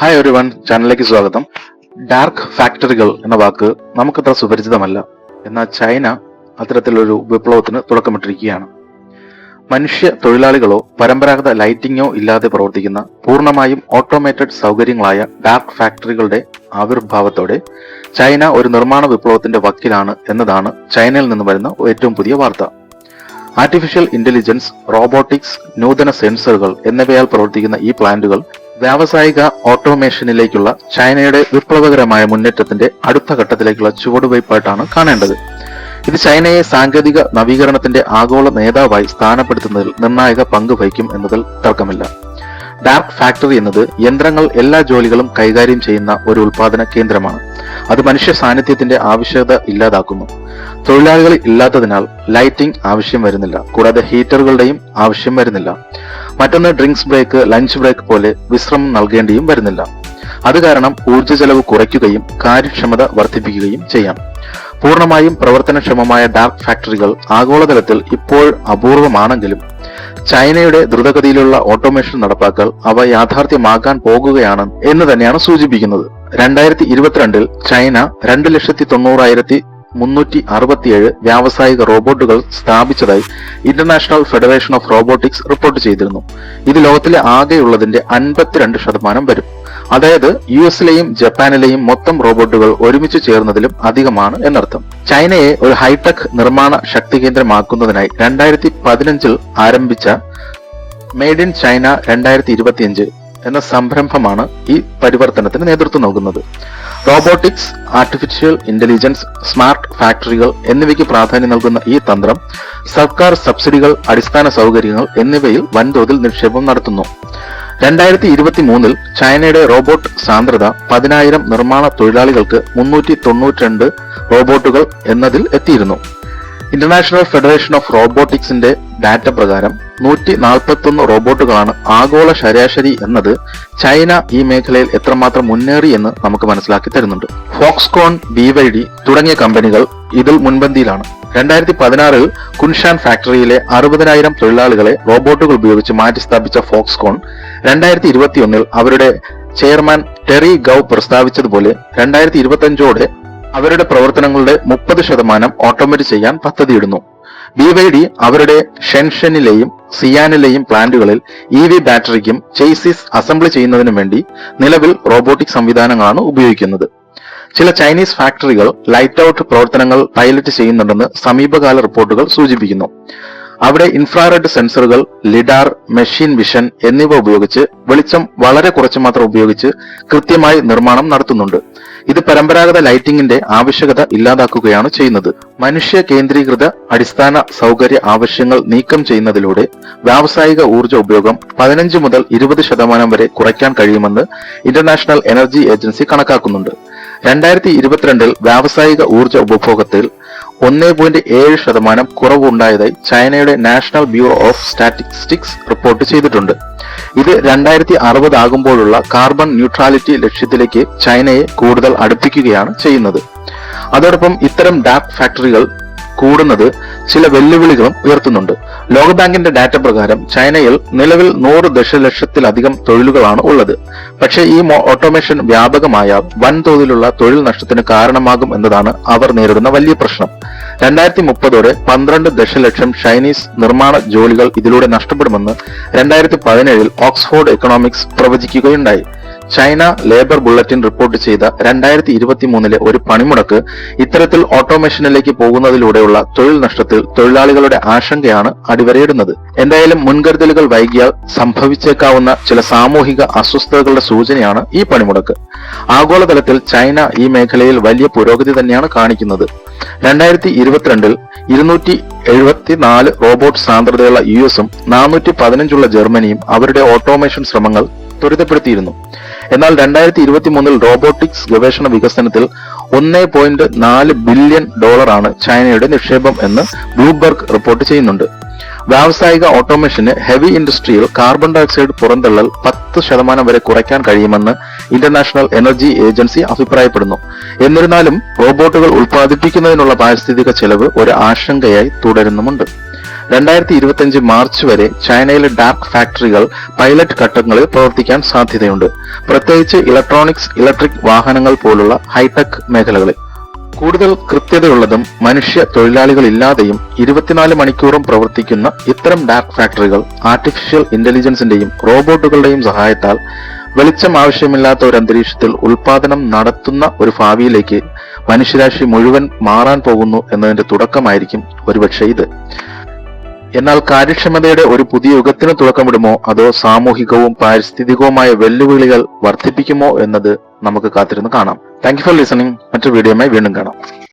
Hi ഒരു one ചാനലിലേക്ക് സ്വാഗതം. ഡാർക്ക് ഫാക്ടറികൾ എന്ന വാക്ക് നമുക്കത്ര സുപരിചിതമല്ല. എന്നാൽ ചൈന അത്തരത്തിലൊരു വിപ്ലവത്തിന് തുടക്കമിട്ടിരിക്കുകയാണ്. മനുഷ്യ തൊഴിലാളികളോ പരമ്പരാഗത ലൈറ്റിംഗോ ഇല്ലാതെ പ്രവർത്തിക്കുന്ന പൂർണമായും ഓട്ടോമേറ്റഡ് സൗകര്യങ്ങളായ ഡാർക്ക് ഫാക്ടറികളുടെ ആവിർഭാവത്തോടെ ചൈന ഒരു നിർമ്മാണ വിപ്ലവത്തിന്റെ വക്കിലാണ് എന്നതാണ് ചൈനയിൽ നിന്ന് വരുന്ന ഏറ്റവും പുതിയ വാർത്ത. ആർട്ടിഫിഷ്യൽ ഇന്റലിജൻസ് റോബോട്ടിക്സ് നൂതന സെൻസറുകൾ എന്നിവയാൽ പ്രവർത്തിക്കുന്ന ഈ പ്ലാന്റുകൾ വ്യാവസായിക ഓട്ടോമേഷനിലേക്കുള്ള ചൈനയുടെ വിപ്ലവകരമായ മുന്നേറ്റത്തിന്റെ അടുത്ത ഘട്ടത്തിലേക്കുള്ള ചുവടുവയ്പായിട്ടാണ് കാണേണ്ടത്. ഇത് ചൈനയെ സാങ്കേതിക നവീകരണത്തിന്റെ ആഗോള നേതാവായി സ്ഥാനപ്പെടുത്തുന്നതിൽ നിർണായക പങ്ക് വഹിക്കും എന്നതിൽ തർക്കമില്ല. ഡാർക്ക് ഫാക്ടറി എന്നത് യന്ത്രങ്ങൾ എല്ലാ ജോലികളും കൈകാര്യം ചെയ്യുന്ന ഒരു ഉൽപാദന കേന്ദ്രമാണ്. അത് മനുഷ്യ സാന്നിധ്യത്തിന്റെ ആവശ്യകത ഇല്ലാതാക്കുന്നു. തൊഴിലാളികൾ ഇല്ലാത്തതിനാൽ ലൈറ്റിംഗ് ആവശ്യം വരുന്നില്ല. കൂടാതെ ഹീറ്ററുകളുടെയും ആവശ്യം വരുന്നില്ല. മറ്റൊന്ന് ഡ്രിങ്ക്സ് ബ്രേക്ക് ലഞ്ച് ബ്രേക്ക് പോലെ വിശ്രമം നൽകേണ്ടിയും വരുന്നില്ല. അത് കാരണം ഊർജ ചെലവ് കുറയ്ക്കുകയും കാര്യക്ഷമത വർദ്ധിപ്പിക്കുകയും ചെയ്യാം. പൂർണമായും പ്രവർത്തനക്ഷമമായ ഡാർക്ക് ഫാക്ടറികൾ ആഗോളതലത്തിൽ ഇപ്പോൾ അപൂർവമാണെങ്കിലും ചൈനയുടെ ദ്രുതഗതിയിലുള്ള ഓട്ടോമേഷൻ നടപ്പാക്കൽ അവ യാഥാർത്ഥ്യമാകാൻ പോകുകയാണ് എന്ന് തന്നെയാണ് സൂചിപ്പിക്കുന്നത്. രണ്ടായിരത്തി ഇരുപത്തിരണ്ടിൽ ചൈന രണ്ട് ലക്ഷത്തി തൊണ്ണൂറായിരത്തി മുന്നൂറ്റി അറുപത്തിയേഴ് വ്യാവസായിക റോബോട്ടുകൾ സ്ഥാപിച്ചതായി international federation of robotics report ചെയ്തിരുന്നു. ഇത് ലോകത്തിലെ ആകെയുള്ളതിന്റെ അൻപത്തിരണ്ട് ശതമാനം വരും. അതായത് യു എസിലെയും ജപ്പാനിലെയും മൊത്തം റോബോട്ടുകൾ ഒരുമിച്ച് ചേർന്നതിലും അധികമാണ് എന്നർത്ഥം. ചൈനയെ ഒരു ഹൈടെക് നിർമ്മാണ ശക്തി കേന്ദ്രമാക്കുന്നതിനായി രണ്ടായിരത്തി പതിനഞ്ചിൽ ആരംഭിച്ച മെയ്ഡ് ഇൻ ചൈന രണ്ടായിരത്തി ഇരുപത്തിയഞ്ച് എന്ന സംരംഭമാണ് ഈ പരിവർത്തനത്തിന് നേതൃത്വം നൽകുന്നത്. റോബോട്ടിക്സ് ആർട്ടിഫിഷ്യൽ ഇന്റലിജൻസ് സ്മാർട്ട് ഫാക്ടറികൾ എന്നിവയ്ക്ക് പ്രാധാന്യം നൽകുന്ന ഈ തന്ത്രം സർക്കാർ സബ്സിഡികൾ അടിസ്ഥാന സൗകര്യങ്ങൾ എന്നിവയിൽ വൻതോതിൽ നിക്ഷേപം നടത്തുന്നു. രണ്ടായിരത്തി ഇരുപത്തി മൂന്നിൽ ചൈനയുടെ റോബോട്ട് സാന്ദ്രത പതിനായിരം നിർമ്മാണ തൊഴിലാളികൾക്ക് മുന്നൂറ്റി തൊണ്ണൂറ്റിരണ്ട് റോബോട്ടുകൾ എന്നതിൽ എത്തിയിരുന്നു. ഇന്റർനാഷണൽ ഫെഡറേഷൻ ഓഫ് റോബോട്ടിക്സിന്റെ ഡാറ്റ പ്രകാരം നൂറ്റി നാൽപ്പത്തൊന്ന് റോബോട്ടുകളാണ് ആഗോള ശരാശരി എന്നത് ചൈന ഈ മേഖലയിൽ എത്രമാത്രം മുന്നേറി എന്ന് നമുക്ക് മനസ്സിലാക്കി തരുന്നുണ്ട്. ഫോക്സ്കോൺ ബി വൈ ഡി തുടങ്ങിയ കമ്പനികൾ ഇതിൽ മുൻപന്തിയിലാണ്. രണ്ടായിരത്തി പതിനാറിൽ കുൻഷാൻ ഫാക്ടറിയിലെ അറുപതിനായിരം തൊഴിലാളികളെ റോബോട്ടുകൾ ഉപയോഗിച്ച് മാറ്റിസ്ഥാപിച്ച ഫോക്സ്കോൺ രണ്ടായിരത്തി ഇരുപത്തിയൊന്നിൽ അവരുടെ ചെയർമാൻ ടെറി ഗൌ പ്രസ്താവിച്ചതുപോലെ രണ്ടായിരത്തി ഇരുപത്തിയഞ്ചോടെ അവരുടെ പ്രവർത്തനങ്ങളുടെ മുപ്പത് ശതമാനം ഓട്ടോമേറ്റ് ചെയ്യാൻ പദ്ധതിയിടുന്നു. ബി വൈ ഡി അവരുടെ ഷെൻഷനിലെയും സിയാനിലെയും പ്ലാന്റുകളിൽ ഇ വി ബാറ്ററിക്കും ചേസിസ് അസംബ്ലി ചെയ്യുന്നതിനും വേണ്ടി നിലവിൽ റോബോട്ടിക് സംവിധാനങ്ങളാണ് ഉപയോഗിക്കുന്നത്. ചില ചൈനീസ് ഫാക്ടറികൾ ലൈറ്റ് ഔട്ട് പ്രവർത്തനങ്ങൾ പൈലറ്റ് ചെയ്യുന്നുണ്ടെന്ന് സമീപകാല റിപ്പോർട്ടുകൾ സൂചിപ്പിക്കുന്നു. അവിടെ ഇൻഫ്രാറെഡ് സെൻസറുകൾ ലിഡാർ മെഷീൻ വിഷൻ എന്നിവ ഉപയോഗിച്ച് വെളിച്ചം വളരെ കുറച്ച് മാത്രം ഉപയോഗിച്ച് കൃത്യമായി നിർമ്മാണം നടത്തുന്നുണ്ട്. ഇത് പരമ്പരാഗത ലൈറ്റിംഗിന്റെ ആവശ്യകത ഇല്ലാതാക്കുകയാണ് ചെയ്യുന്നത്. മനുഷ്യ കേന്ദ്രീകൃത അടിസ്ഥാന സൗകര്യ ആവശ്യങ്ങൾ നീക്കം ചെയ്യുന്നതിലൂടെ വ്യാവസായിക ഊർജ ഉപയോഗം പതിനഞ്ച് മുതൽ ഇരുപത് ശതമാനം വരെ കുറയ്ക്കാൻ കഴിയുമെന്ന് ഇന്റർനാഷണൽ എനർജി ഏജൻസി കണക്കാക്കുന്നുണ്ട്. രണ്ടായിരത്തി ഇരുപത്തിരണ്ടിൽ വ്യാവസായിക ഊർജ ഉപഭോഗത്തിൽ ഒന്നേ പോയിന്റ് ഏഴ് ശതമാനം കുറവുണ്ടായതായി ചൈനയുടെ national bureau of statistics report ചെയ്തിട്ടുണ്ട്. ഇത് രണ്ടായിരത്തി അറുപത് ആകുമ്പോഴുള്ള കാർബൺ ന്യൂട്രാലിറ്റി ലക്ഷ്യത്തിലേക്ക് ചൈനയെ കൂടുതൽ അടുപ്പിക്കുകയാണ് ചെയ്യുന്നത്. അതോടൊപ്പം ഇത്തരം ഡാർക്ക് ഫാക്ടറികൾ കൂടുന്നത് ചില വെല്ലുവിളികളും ഉയർത്തുന്നുണ്ട്. ലോകബാങ്കിന്റെ ഡാറ്റ പ്രകാരം ചൈനയിൽ നിലവിൽ നൂറ് ദശലക്ഷത്തിലധികം തൊഴിലുകളാണ് ഉള്ളത്. പക്ഷേ ഈ ഓട്ടോമേഷൻ വ്യാപകമായ വൻതോതിലുള്ള തൊഴിൽ നഷ്ടത്തിന് കാരണമാകും എന്നതാണ് അവർ നേരിടുന്ന വലിയ പ്രശ്നം. രണ്ടായിരത്തി മുപ്പതോടെ പന്ത്രണ്ട് ദശലക്ഷം ചൈനീസ് നിർമ്മാണ ജോലികൾ ഇതിലൂടെ നഷ്ടപ്പെടുമെന്ന് രണ്ടായിരത്തി പതിനേഴിൽ ഓക്സ്ഫോർഡ് എക്കണോമിക്സ് പ്രവചിക്കുകയുണ്ടായി. ചൈന ലേബർ ബുള്ളറ്റിൻ റിപ്പോർട്ട് ചെയ്ത രണ്ടായിരത്തി ഇരുപത്തി മൂന്നിലെ ഒരു പണിമുടക്ക് ഇത്തരത്തിൽ ഓട്ടോമേഷനിലേക്ക് പോകുന്നതിലൂടെയുള്ള തൊഴിൽ നഷ്ടത്തിൽ തൊഴിലാളികളുടെ ആശങ്കയാണ് അടിവരയിടുന്നത്. എന്തായാലും മുൻകരുതലുകൾ വൈകിയാൽ സംഭവിച്ചേക്കാവുന്ന ചില സാമൂഹിക അസ്വസ്ഥതകളുടെ സൂചനയാണ് ഈ പണിമുടക്ക്. ആഗോളതലത്തിൽ ചൈന ഈ മേഖലയിൽ വലിയ പുരോഗതി തന്നെയാണ് കാണിക്കുന്നത്. രണ്ടായിരത്തി ഇരുപത്തിരണ്ടിൽ ഇരുന്നൂറ്റി എഴുപത്തിനാല് റോബോട്ട് സാന്ദ്രതയുള്ള യു എസും നാനൂറ്റി പതിനഞ്ചുള്ള ജർമ്മനിയും അവരുടെ ഓട്ടോമേഷൻ ശ്രമങ്ങൾ ത്വരിതപ്പെടുത്തിയിരുന്നു. എന്നാൽ രണ്ടായിരത്തി ഇരുപത്തി മൂന്നിൽ റോബോട്ടിക്സ് ഗവേഷണ വികസനത്തിൽ ഒന്നേ പോയിന്റ് നാല് ബില്യൺ ഡോളറാണ് ചൈനയുടെ നിക്ഷേപം എന്ന് ബ്ലൂബർഗ് റിപ്പോർട്ട് ചെയ്യുന്നുണ്ട്. വ്യാവസായിക ഓട്ടോമേഷന് ഹെവി ഇൻഡസ്ട്രിയിൽ കാർബൺ ഡയോക്സൈഡ് പുറന്തള്ളൽ പത്ത് ശതമാനം വരെ കുറയ്ക്കാൻ കഴിയുമെന്ന് ഇന്റർനാഷണൽ എനർജി ഏജൻസി അഭിപ്രായപ്പെടുന്നു. എന്നിരുന്നാലും റോബോട്ടുകൾ ഉൽപ്പാദിപ്പിക്കുന്നതിനുള്ള പാരിസ്ഥിതിക ചെലവ് ഒരു ആശങ്കയായി തുടരുന്നുമുണ്ട്. രണ്ടായിരത്തി ഇരുപത്തിയഞ്ച് മാർച്ച് വരെ ചൈനയിലെ ഡാർക്ക് ഫാക്ടറികൾ പൈലറ്റ് ഘട്ടങ്ങളിൽ പ്രവർത്തിക്കാൻ സാധ്യതയുണ്ട്. പ്രത്യേകിച്ച് ഇലക്ട്രോണിക്സ് ഇലക്ട്രിക് വാഹനങ്ങൾ പോലുള്ള ഹൈടെക് മേഖലകളിൽ. കൂടുതൽ കൃത്യതയുള്ളതും മനുഷ്യ തൊഴിലാളികളില്ലാതെയും ഇരുപത്തിനാല് മണിക്കൂറും പ്രവർത്തിക്കുന്ന ഇത്തരം ഡാർക്ക് ഫാക്ടറികൾ ആർട്ടിഫിഷ്യൽ ഇന്റലിജൻസിന്റെയും റോബോട്ടുകളുടെയും സഹായത്താൽ വെളിച്ചം ആവശ്യമില്ലാത്ത ഒരു അന്തരീക്ഷത്തിൽ ഉൽപാദനം നടത്തുന്ന ഒരു ഭാവിയിലേക്ക് മനുഷ്യരാശി മുഴുവൻ മാറാൻ പോകുന്നു എന്നതിന്റെ തുടക്കമായിരിക്കും ഒരുപക്ഷെ ഇത്. എന്നാൽ കാര്യക്ഷമതയുടെ ഒരു പുതിയ യുഗത്തിന് തുടക്കമിടുമോ? അതോ സാമൂഹികവും പാരിസ്ഥിതികവുമായ വെല്ലുവിളികൾ വർദ്ധിപ്പിക്കുമോ എന്നത് നമുക്ക് കാത്തിരുന്ന് കാണാം. താങ്ക് യു ഫോർ ലിസണിംഗ് മറ്റൊരു വീഡിയോയുമായി വീണ്ടും കാണാം.